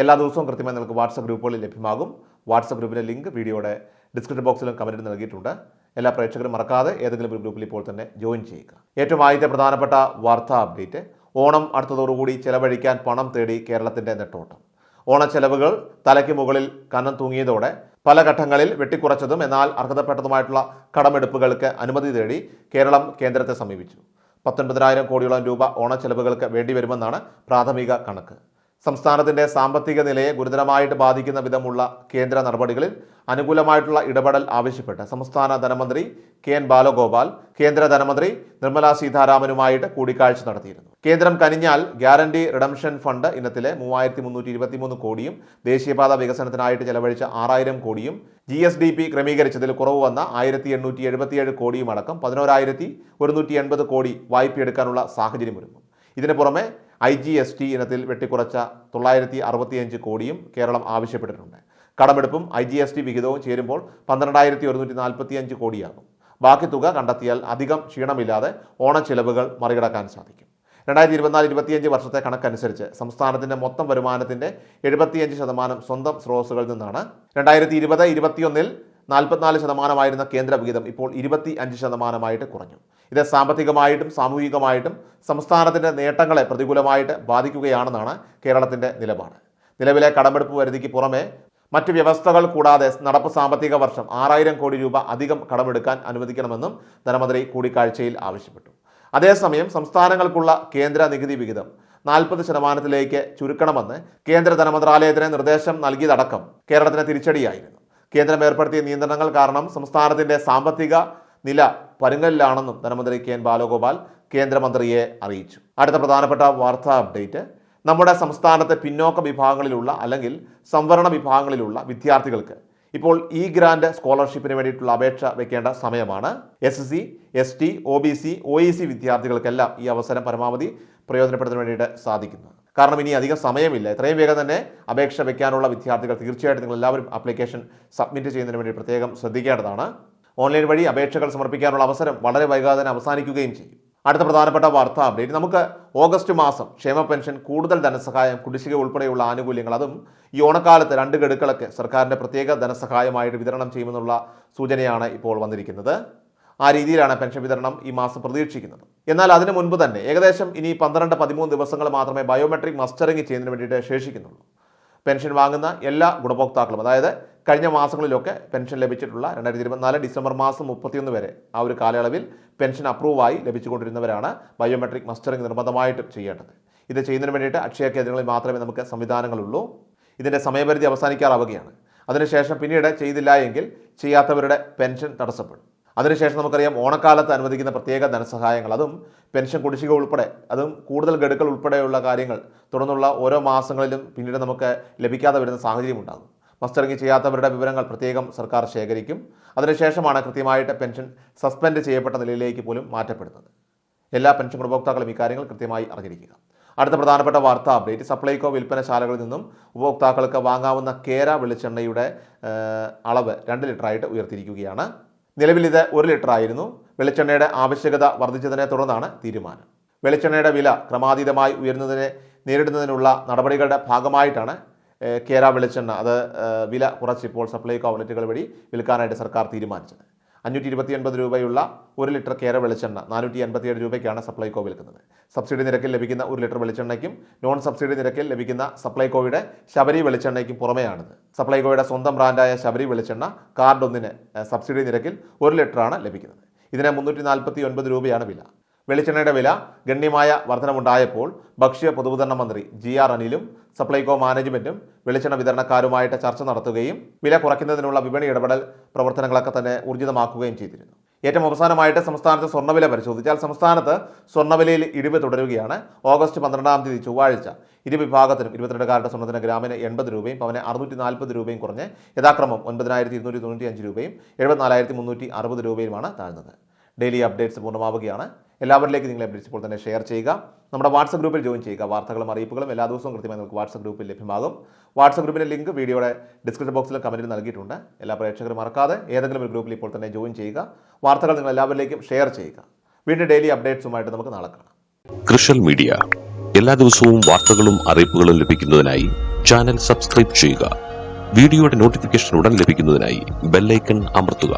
എല്ലാ ദിവസവും കൃത്യമായി നിങ്ങൾക്ക് വാട്സപ്പ് ഗ്രൂപ്പുകളിൽ ലഭ്യമാകും. വാട്സപ്പ് ഗ്രൂപ്പിന്റെ ലിങ്ക് വീഡിയോയുടെ ഡിസ്ക്രിപ്ഷൻ ബോക്സിലും കമന്റിൽ നൽകിയിട്ടുണ്ട്. എല്ലാ പ്രേക്ഷകരും മറക്കാതെ ഏതെങ്കിലും ഒരു ഗ്രൂപ്പിൽ ഇപ്പോൾ തന്നെ ജോയിൻ ചെയ്യുക. ഏറ്റവും ആദ്യത്തെ പ്രധാനപ്പെട്ട വാർത്താ അപ്ഡേറ്റ്. ഓണം അടുത്തതോടുകൂടി ചെലവഴിക്കാൻ പണം തേടി കേരളത്തിന്റെ നെട്ടോട്ടം. ഓണച്ചെലവുകൾ തലയ്ക്ക് മുകളിൽ കനം തൂങ്ങിയതോടെ പല ഘട്ടങ്ങളിൽ വെട്ടിക്കുറച്ചതും എന്നാൽ അർഹതപ്പെട്ടതുമായിട്ടുള്ള കടമെടുപ്പുകൾക്ക് അനുമതി തേടി കേരളം കേന്ദ്രത്തെ സമീപിച്ചു. പത്തൊൻപതിനായിരം കോടിയോളം രൂപ ഓണച്ചെലവുകൾക്ക് വേണ്ടിവരുമെന്നാണ് പ്രാഥമിക കണക്ക്. സംസ്ഥാനത്തിന്റെ സാമ്പത്തിക നിലയെ ഗുരുതരമായിട്ട് ബാധിക്കുന്ന വിധമുള്ള കേന്ദ്ര നടപടികളിൽ അനുകൂലമായിട്ടുള്ള ഇടപെടൽ ആവശ്യപ്പെട്ട് സംസ്ഥാന ധനമന്ത്രി കെ എൻ ബാലഗോപാൽ കേന്ദ്ര ധനമന്ത്രി നിർമ്മലാ സീതാരാമനുമായിട്ട് കൂടിക്കാഴ്ച നടത്തിയിരുന്നു. കേന്ദ്രം കനിഞ്ഞാൽ ഗ്യാരണ്ടി റിഡംഷൻ ഫണ്ട് ഇനത്തിലെ മൂവായിരത്തി മുന്നൂറ്റി ഇരുപത്തിമൂന്ന് കോടിയും ദേശീയപാത വികസനത്തിനായിട്ട് ചെലവഴിച്ച ആറായിരം കോടിയും ജി എസ് ഡി പി ക്രമീകരിച്ചതിൽ കുറവ് വന്ന ആയിരത്തി എണ്ണൂറ്റി എഴുപത്തിയേഴ് കോടിയും അടക്കം പതിനോരായിരത്തി ഒരുന്നൂറ്റി എൺപത് കോടി വായ്പയെടുക്കാനുള്ള സാഹചര്യമൊരുങ്ങും ഇതിനു പുറമെ ഐ ജി എസ് ടി ഇനത്തിൽ വെട്ടിക്കുറച്ച തൊള്ളായിരത്തി അറുപത്തിയഞ്ച് കോടിയും കേരളം ആവശ്യപ്പെട്ടിട്ടുണ്ട്. കടമെടുപ്പും ഐ ജി എസ് ടി വിഹിതവും ചേരുമ്പോൾ പന്ത്രണ്ടായിരത്തി ഒരുന്നൂറ്റി നാൽപ്പത്തിയഞ്ച് കോടിയാകും. ബാക്കി തുക കണ്ടെത്തിയാൽ അധികം ക്ഷീണമില്ലാതെ ഓണച്ചിലവുകൾ മറികടക്കാൻ സാധിക്കും. രണ്ടായിരത്തി ഇരുപത്തിനാല് ഇരുപത്തിയഞ്ച് വർഷത്തെ കണക്കനുസരിച്ച് സംസ്ഥാനത്തിന്റെ മൊത്തം വരുമാനത്തിന്റെ എഴുപത്തിയഞ്ച് ശതമാനം സ്വന്തം സ്രോതസ്സുകളിൽ നിന്നാണ്. രണ്ടായിരത്തി ഇരുപത് ഇരുപത്തിയൊന്നിൽ നാൽപ്പത്തിനാല് ശതമാനമായിരുന്ന കേന്ദ്ര വിഹിതം ഇപ്പോൾ ഇരുപത്തി അഞ്ച് ശതമാനമായിട്ട് കുറഞ്ഞു. ഇത് സാമ്പത്തികമായിട്ടും സാമൂഹികമായിട്ടും സംസ്ഥാനത്തിന്റെ നേട്ടങ്ങളെ പ്രതികൂലമായിട്ട് ബാധിക്കുകയാണെന്നാണ് കേരളത്തിന്റെ നിലപാട്. നിലവിലെ കടമെടുപ്പ് പരിധിക്ക് പുറമെ മറ്റ് വ്യവസ്ഥകൾ കൂടാതെ നടപ്പ് സാമ്പത്തിക വർഷം ആറായിരം കോടി രൂപ അധികം കടമെടുക്കാൻ അനുവദിക്കണമെന്നും ധനമന്ത്രി കൂടിക്കാഴ്ചയിൽ ആവശ്യപ്പെട്ടു. അതേസമയം സംസ്ഥാനങ്ങൾക്കുള്ള കേന്ദ്ര നികുതി വിഹിതം നാൽപ്പത് ശതമാനത്തിലേക്ക് ചുരുക്കണമെന്ന് കേന്ദ്ര ധനമന്ത്രാലയത്തിന് നിർദ്ദേശം നൽകിയതടക്കം കേരളത്തിന് തിരിച്ചടിയായിരുന്നു. കേന്ദ്രം ഏർപ്പെടുത്തിയ നിയന്ത്രണങ്ങൾ കാരണം സംസ്ഥാനത്തിന്റെ സാമ്പത്തിക നില പരുങ്ങലിലാണെന്നും ധനമന്ത്രി കെ എൻ ബാലഗോപാൽ കേന്ദ്രമന്ത്രിയെ അറിയിച്ചു. അടുത്ത പ്രധാനപ്പെട്ട വാർത്താ അപ്ഡേറ്റ്. നമ്മുടെ സംസ്ഥാനത്തെ പിന്നോക്ക വിഭാഗങ്ങളിലുള്ള അല്ലെങ്കിൽ സംവരണ വിഭാഗങ്ങളിലുള്ള വിദ്യാർത്ഥികൾക്ക് ഇപ്പോൾ ഇ ഗ്രാൻഡ് സ്കോളർഷിപ്പിന് വേണ്ടിയിട്ടുള്ള അപേക്ഷ വെക്കേണ്ട സമയമാണ്. S C S T O B C O E C വിദ്യാർത്ഥികൾക്കെല്ലാം ഈ അവസരം പരമാവധി പ്രയോജനപ്പെടുത്താൻ വേണ്ടിയിട്ട് സാധിക്കുന്നു. കാരണം ഇനി അധികം സമയമില്ല. എത്രയും വേഗം തന്നെ അപേക്ഷ വെക്കാനുള്ള വിദ്യാർത്ഥികൾ തീർച്ചയായിട്ടും നിങ്ങൾ എല്ലാവരും ആപ്ലിക്കേഷൻ സബ്മിറ്റ് ചെയ്യുന്നതിന് വേണ്ടി പ്രത്യേകം ശ്രദ്ധിക്കേണ്ടതാണ്. ഓൺലൈൻ വഴി അപേക്ഷകൾ സമർപ്പിക്കാനുള്ള അവസരം വളരെ വൈകാതെ തന്നെ അവസാനിക്കുകയും ചെയ്യും. അടുത്ത പ്രധാനപ്പെട്ട വാർത്താ അപ്ഡേറ്റ്. നമുക്ക് ഓഗസ്റ്റ് മാസം ക്ഷേമ പെൻഷൻ കൂടുതൽ ധനസഹായം കുടിശ്ശിക ഉൾപ്പെടെയുള്ള ആനുകൂല്യങ്ങൾ അതും ഈ ഓണക്കാലത്ത് രണ്ട് ഗഡുക്കളൊക്കെ സർക്കാരിന്റെ പ്രത്യേക ധനസഹായമായിട്ട് വിതരണം ചെയ്യുമെന്നുള്ള സൂചനയാണ് ഇപ്പോൾ വന്നിരിക്കുന്നത്. ആ രീതിയിലാണ് പെൻഷൻ വിതരണം ഈ മാസം പ്രതീക്ഷിക്കുന്നത്. എന്നാൽ അതിനു മുൻപ് തന്നെ ഏകദേശം ഇനി പന്ത്രണ്ട് പതിമൂന്ന് ദിവസങ്ങൾ മാത്രമേ ബയോമെട്രിക് മസ്റ്ററിംഗ് ചെയ്യുന്നതിന് വേണ്ടിയിട്ട് ശേഷിക്കുന്നുള്ളൂ. പെൻഷൻ വാങ്ങുന്ന എല്ലാ ഗുണഭോക്താക്കളും അതായത് കഴിഞ്ഞ മാസങ്ങളിലൊക്കെ പെൻഷൻ ലഭിച്ചിട്ടുള്ള രണ്ടായിരത്തി ഇരുപത്തിനാല് ഡിസംബർ മാസം മുപ്പത്തിയൊന്ന് വരെ ആ ഒരു കാലയളവിൽ പെൻഷൻ അപ്രൂവായി ലഭിച്ചുകൊണ്ടിരുന്നവരാണ് ബയോമെട്രിക് മസ്റ്ററിംഗ് നിർബന്ധമായിട്ട് ചെയ്യേണ്ടത്. ഇത് ചെയ്യുന്നതിന് വേണ്ടിയിട്ട് അക്ഷയ കേന്ദ്രങ്ങളിൽ മാത്രമേ നമുക്ക് സംവിധാനങ്ങളുള്ളൂ. ഇതിന്റെ സമയപരിധി അവസാനിക്കാറാവുകയാണ്. അതിനുശേഷം പിന്നീട് ചെയ്തില്ല എങ്കിൽ ചെയ്യാത്തവരുടെ പെൻഷൻ തടസ്സപ്പെടും. അതിനുശേഷം നമുക്കറിയാം ഓണക്കാലത്ത് അനുവദിക്കുന്ന പ്രത്യേക ധനസഹായങ്ങൾ അതും പെൻഷൻ കുടിശ്ശിക ഉൾപ്പെടെ അതും കൂടുതൽ ഗഡുക്കൾ ഉൾപ്പെടെയുള്ള കാര്യങ്ങൾ തുടർന്നുള്ള ഓരോ മാസങ്ങളിലും പിന്നീട് നമുക്ക് ലഭിക്കാതെ വരുന്ന സാഹചര്യം ഉണ്ടാകും മസ്റ്ററിംഗ് ചെയ്യാത്തവരുടെ വിവരങ്ങൾ പ്രത്യേകം സർക്കാർ ശേഖരിക്കും. അതിനുശേഷമാണ് കൃത്യമായിട്ട് പെൻഷൻ സസ്പെൻഡ് ചെയ്യപ്പെട്ട നിലയിലേക്ക് പോലും മാറ്റപ്പെടുന്നത്. എല്ലാ പെൻഷൻ ഗുണഭോക്താക്കളും ഇക്കാര്യങ്ങൾ കൃത്യമായി അറിഞ്ഞിരിക്കുക. അടുത്ത പ്രധാനപ്പെട്ട വാർത്താ അപ്ഡേറ്റ്. സപ്ലൈകോ വിൽപ്പനശാലകളിൽ നിന്നും ഉപഭോക്താക്കൾക്ക് വാങ്ങാവുന്ന കേര വെളിച്ചെണ്ണയുടെ അളവ് രണ്ട് ലിറ്ററായിട്ട് ഉയർത്തിയിരിക്കുകയാണ്. നിലവിൽ ഇത് ഒരു ലിറ്ററായിരുന്നു. വെളിച്ചെണ്ണയുടെ ആവശ്യകത വർദ്ധിച്ചതിനെ തുടർന്നാണ് തീരുമാനം. വെളിച്ചെണ്ണയുടെ വില ക്രമാതീതമായി ഉയരുന്നതിനെ നേരിടുന്നതിനുള്ള നടപടികളുടെ ഭാഗമായിട്ടാണ് കേര വെളിച്ചെണ്ണ അത് വില കുറച്ചിപ്പോൾ സപ്ലൈകോ ഔട്ട്ലെറ്റുകൾ വഴി വിൽക്കാനായിട്ട് സർക്കാർ തീരുമാനിച്ചത്. അഞ്ഞൂറ്റി ഇരുപത്തി ഒൻപത് രൂപയുള്ള ഒരു ലിറ്റർ കേര വെളിച്ചെണ്ണ നാനൂറ്റി എൺപത്തിയേഴ് രൂപയ്ക്കാണ് സപ്ലൈകോ വിൽക്കുന്നത്. സബ്സിഡി നിരക്കിൽ ലഭിക്കുന്ന ഒരു ലിറ്റർ വെളിച്ചെണ്ണയ്ക്കും നോൺ സബ്സിഡി നിരക്കിൽ ലഭിക്കുന്ന സപ്ലൈകോയുടെ ശബരി വെളിച്ചെണ്ണയ്ക്കും പുറമെയാണിത്. സപ്ലൈകോയുടെ സ്വന്തം ബ്രാൻഡായ ശബരി വെളിച്ചെണ്ണ കാർഡ് ഒന്നിന് സബ്സിഡി നിരക്കിൽ ഒരു ലിറ്ററാണ് ലഭിക്കുന്നത്. ഇതിന് മുന്നൂറ്റി നാൽപ്പത്തി ഒൻപത് രൂപയാണ് വില. വെളിച്ചെണ്ണയുടെ വില ഗണ്യമായ വർധനമുണ്ടായപ്പോൾ ഭക്ഷ്യ പൊതുവിതരണ മന്ത്രി ജി ആർ അനിലും സപ്ലൈകോ മാനേജ്മെന്റും വെളിച്ചെണ്ണ വിതരണക്കാരുമായിട്ട് ചർച്ച നടത്തുകയും വില കുറയ്ക്കുന്നതിനുള്ള വിപണി ഇടപെടൽ പ്രവർത്തനങ്ങളൊക്കെ തന്നെ ഊർജിതമാക്കുകയും ചെയ്തിരുന്നു. ഏറ്റവും അവസാനമായിട്ട് സംസ്ഥാനത്ത് സ്വർണവില പരിശോധിച്ചാൽ സംസ്ഥാനത്ത് സ്വർണവിലയിൽ ഇടിവ് തുടരുകയാണ്. ഓഗസ്റ്റ് പന്ത്രണ്ടാം തീയതി ചൊവ്വാഴ്ച ഇരു വിഭാഗത്തിനും ഇരുപത്തിരണ്ടുകാരുടെ സ്വർണത്തിന് ഗ്രാമിന് എൺപത് രൂപയും പവന് അറുന്നൂറ്റി നാൽപ്പത് രൂപയും കുറഞ്ഞ് യഥാക്രമം ഒൻപതിനായിരത്തി ഇരുന്നൂറ്റി തൊണ്ണൂറ്റി അഞ്ച് രൂപയും എഴുപത്തിനാലായിരത്തി മുന്നൂറ്റി അറുപത് രൂപയുമാണ് താഴ്ന്നത്. ഡെയിലി അപ്ഡേറ്റ്സ് പൂർണമാവുകയാണ്. എല്ലാവരിലേക്കും നിങ്ങൾ അപ്ഡേറ്റ്സ് തന്നെ ഷെയർ ചെയ്യുക. നമ്മുടെ വാട്സപ്പ് ഗ്രൂപ്പിൽ ജോയിൻ ചെയ്യുക. വാർത്തകളും അറിയിപ്പുകളും എല്ലാ ദിവസവും കൃത്യമായി നമുക്ക് വാട്സപ്പ് ഗ്രൂപ്പിൽ ലഭ്യമാകും. വാട്സപ്പ് ഗ്രൂപ്പിന്റെ ലിങ്ക് വീഡിയോയുടെ ഡിസ്ക്രിപ്ഷൻ ബോക്സിലും കമന്റിൽ നൽകിയിട്ടുണ്ട്. എല്ലാ പ്രേക്ഷകരും മറക്കാതെ ഏതെങ്കിലും ഒരു ഗ്രൂപ്പിൽ ഇപ്പോൾ തന്നെ ജോയിൻ ചെയ്യുക. വാർത്തകൾ നിങ്ങൾ എല്ലാവരിലേക്കും ഷെയർ ചെയ്യുക. വീണ്ടും ഡെയിലി അപ്ഡേറ്റ്സുമായിട്ട് നമുക്ക് നാളെ കാണാം. കൃഷൽ മീഡിയ. എല്ലാ ദിവസവും വാർത്തകളും അറിയിപ്പുകളും ലഭിക്കുന്നതിനായി ചാനൽ സബ്സ്ക്രൈബ് ചെയ്യുക. വീഡിയോയുടെ നോട്ടിഫിക്കേഷൻ ഉടൻ ലഭിക്കുന്നതിനായി ബെല്ലൈക്കൺ അമർത്തുക.